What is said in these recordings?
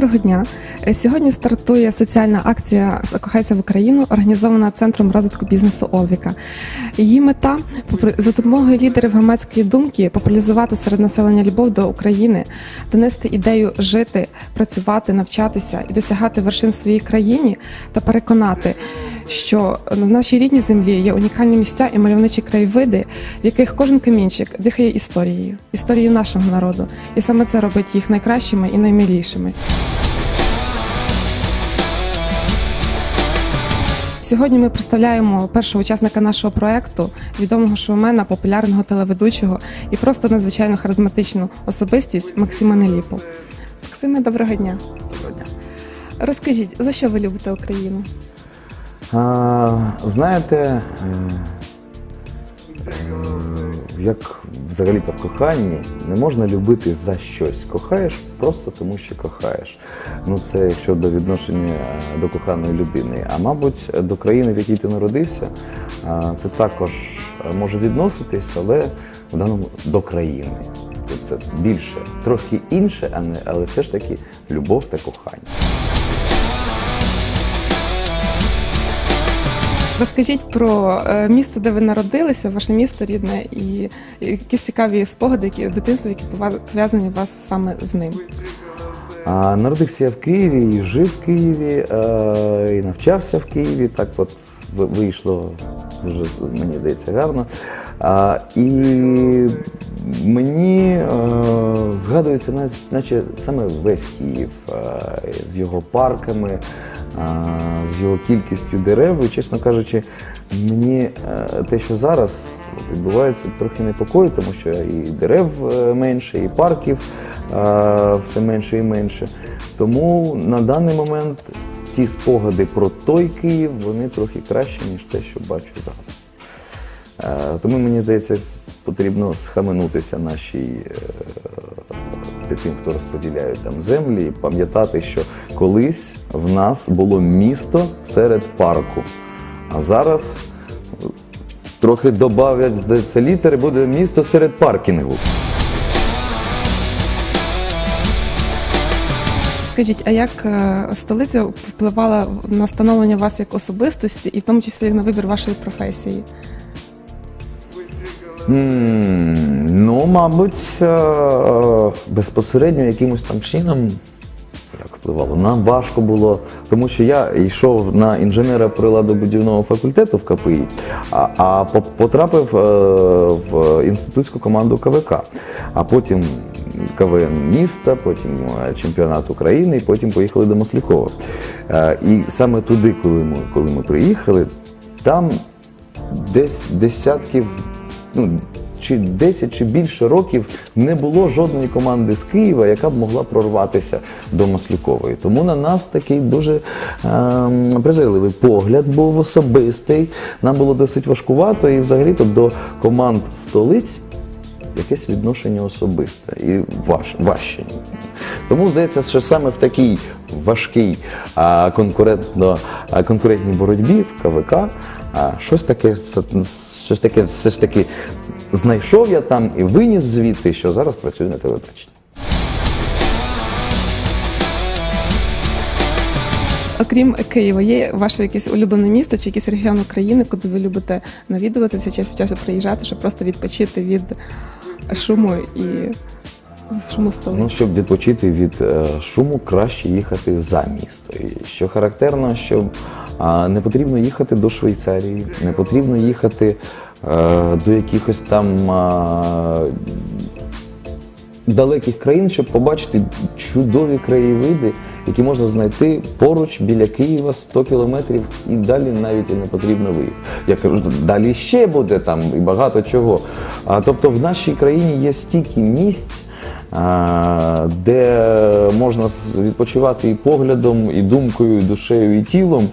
Доброго дня. Е, Сьогодні стартує соціальна акція «Закохайся в Україну, організована Центром розвитку бізнесу Олвіка. Її мета за допомогою лідерів громадської думки популяризувати серед населення любов до України, донести ідею жити, працювати, навчатися і досягати вершин в своїй країні та переконати, що в нашій рідній землі є унікальні місця і мальовничі краєвиди, в яких кожен камінчик дихає історією, історією нашого народу, і саме це робить їх найкращими і наймилішими. Сьогодні ми представляємо першого учасника нашого проекту, відомого шоумена, популярного телеведучого і просто надзвичайно харизматичну особистість Максима Неліпу. Максиме, доброго дня. Доброго дня. Розкажіть, за що ви любите Україну? А, знаєте, е, е, як взагалі-то в коханні не можна любити за щось. Кохаєш просто тому, що кохаєш. Ну це якщо до відношення е, до коханої людини. А мабуть, до країни, в якій ти народився, це також може відноситись, але в даному до країни. Тут це більше, трохи інше, але все ж таки любов та кохання. Розкажіть про е, місце, де ви народилися, ваше місто рідне, і якісь цікаві спогади, які дитинства, які пов'язані вас саме з ним. А, народився я в Києві, і жив в Києві, е, і навчався в Києві. Так от вийшло дуже, мені здається, гарно. А, і мені е, згадується, наче, саме весь Київ е, з його парками, з його кількістю дерев. І, чесно кажучи, мені е, те, що зараз відбувається, трохи непокоїть, тому що і дерев е, менше, і парків е, все менше і менше. Тому на даний момент ті спогади про той Київ вони трохи кращі, ніж те, що бачу зараз. Тому мені здається, потрібно схаменутися нашій тим, хто розподіляє там землі, пам'ятати, що колись в нас було місто серед парку. А зараз е, трохи додавлять здається, літери, буде місто серед паркінгу. Скажіть, а як е, столиця впливала на становлення вас як особистості, і в тому числі на вибір вашої професії? Ну, мабуть, е, е, безпосередньо якимось там чином як впливало. Нам важко було, тому що я йшов на інженера приладобудівного факультету в КПІ, а, а потрапив е, в інститутську команду КВК, а потім КВН міста, потім чемпіонат України, і потім поїхали до Маслякова. І саме туди, коли ми, коли ми приїхали, там десь десятків, ну чи 10 чи більше років не було жодної команди з Києва, яка б могла прорватися до Маслюкової. Тому на нас такий дуже ем, презирливий погляд був особистий. Нам було досить важкувато, і взагалі-то до команд столиць якесь відношення особисте і важ, важче. Тому здається, що саме в такій важкій а, конкурентно, а, конкурентній боротьбі в КВК а, щось таке, щось таке все ж таки знайшов я там і виніс звідти, що зараз працюю на телебаченні. Окрім Києва, є ваше якесь улюблене місто чи якийсь регіон України, куди ви любите навідуватися, час від часу приїжджати, щоб просто відпочити від шуму і шуму столиці? Ну, щоб відпочити від е, шуму, краще їхати за місто. І що характерно, що не потрібно їхати до Швейцарії, не потрібно їхати до якихось там далеких країн, щоб побачити чудові краєвиди, які можна знайти поруч біля Києва 100 кілометрів і далі навіть і не потрібно виїхати. Я кажу, далі ще буде там і багато чого. А, тобто в нашій країні є стільки місць, де можна відпочивати і поглядом, і думкою, і душею, і тілом.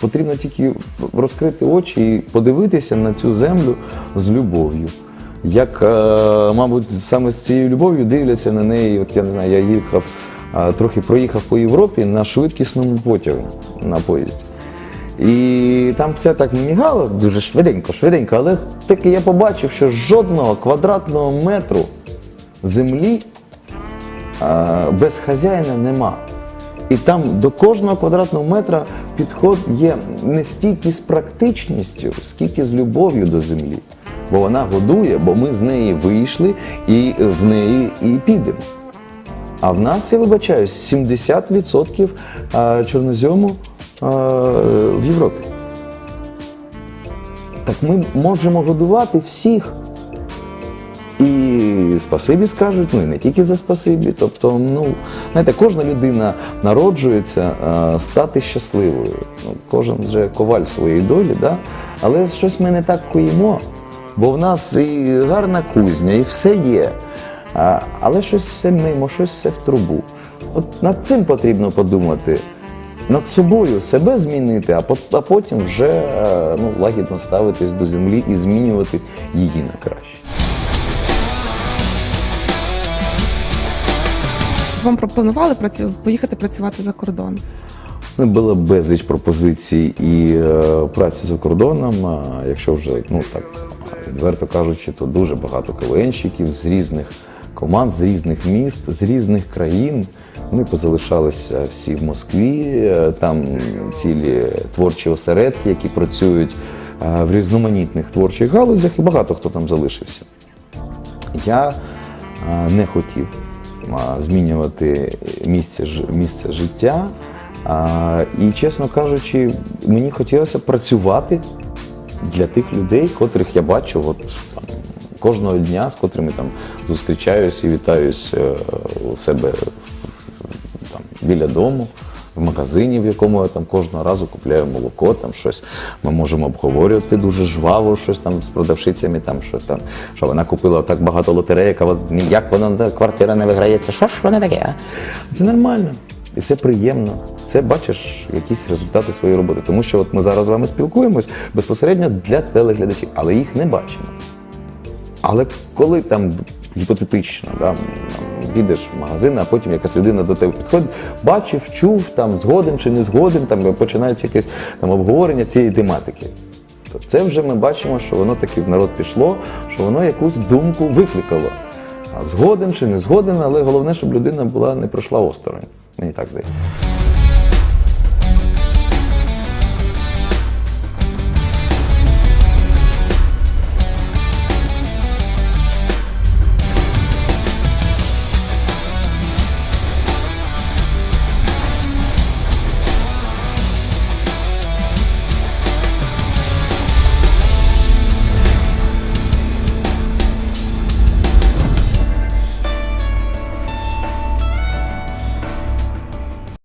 Потрібно тільки розкрити очі і подивитися на цю землю з любов'ю. Як, е, мабуть, саме з цією любов'ю дивляться на неї. От я не знаю, я їхав, е, трохи проїхав по Європі на швидкісному потягу на поїзді. І там все так мігало дуже швиденько, швиденько, але таки я побачив, що жодного квадратного метру землі е, без хазяїна нема. І там до кожного квадратного метра підход є не стільки з практичністю, скільки з любов'ю до землі. Бо вона годує, бо ми з неї вийшли і в неї і підемо. А в нас, я вибачаюсь, 70% е, чорнозьому е, в Європі. Так ми можемо годувати всіх. І спасибі скажуть, ну і не тільки за спасибі. Тобто, ну, знаєте, кожна людина народжується е, стати щасливою. Ну, кожен вже коваль своєї долі, да? але щось ми не так коїмо, бо в нас і гарна кузня, і все є. А, але щось все мимо, щось все в трубу. От над цим потрібно подумати. Над собою себе змінити, а, а потім вже е, ну, лагідно ставитись до землі і змінювати її на краще. Вам пропонували працю... поїхати працювати за кордон? Ну, було безліч пропозицій і е, праці за кордоном. Якщо вже ну так відверто кажучи, то дуже багато КВНщиків з різних команд, з різних міст, з різних країн. Вони позалишалися всі в Москві. Е, Там цілі творчі осередки, які працюють е, в різноманітних творчих галузях, і багато хто там залишився. Я не хотів змінювати місце, місце життя. І, чесно кажучи, мені хотілося працювати для тих людей, котрих я бачу от, там, кожного дня, з котрими там зустрічаюсь і вітаюсь е, у себе там, біля дому. В магазині, в якому я там кожного разу купляю молоко, там щось ми можемо обговорювати дуже жваво, щось там з продавщицями, там що там, що вона купила так багато лотереїк, а ніяк вона квартира не виграється. Що ж воно таке? Це нормально. І це приємно. Це бачиш якісь результати своєї роботи. Тому що от ми зараз з вами спілкуємось безпосередньо для телеглядачів, але їх не бачимо. Але коли там гіпотетично, да, підеш в магазин, а потім якась людина до тебе підходить, бачив, чув, там, згоден чи не згоден, там починається якесь там, обговорення цієї тематики. То це вже ми бачимо, що воно таки в народ пішло, що воно якусь думку викликало. Згоден чи не згоден, але головне, щоб людина була не пройшла осторонь. Мені так здається.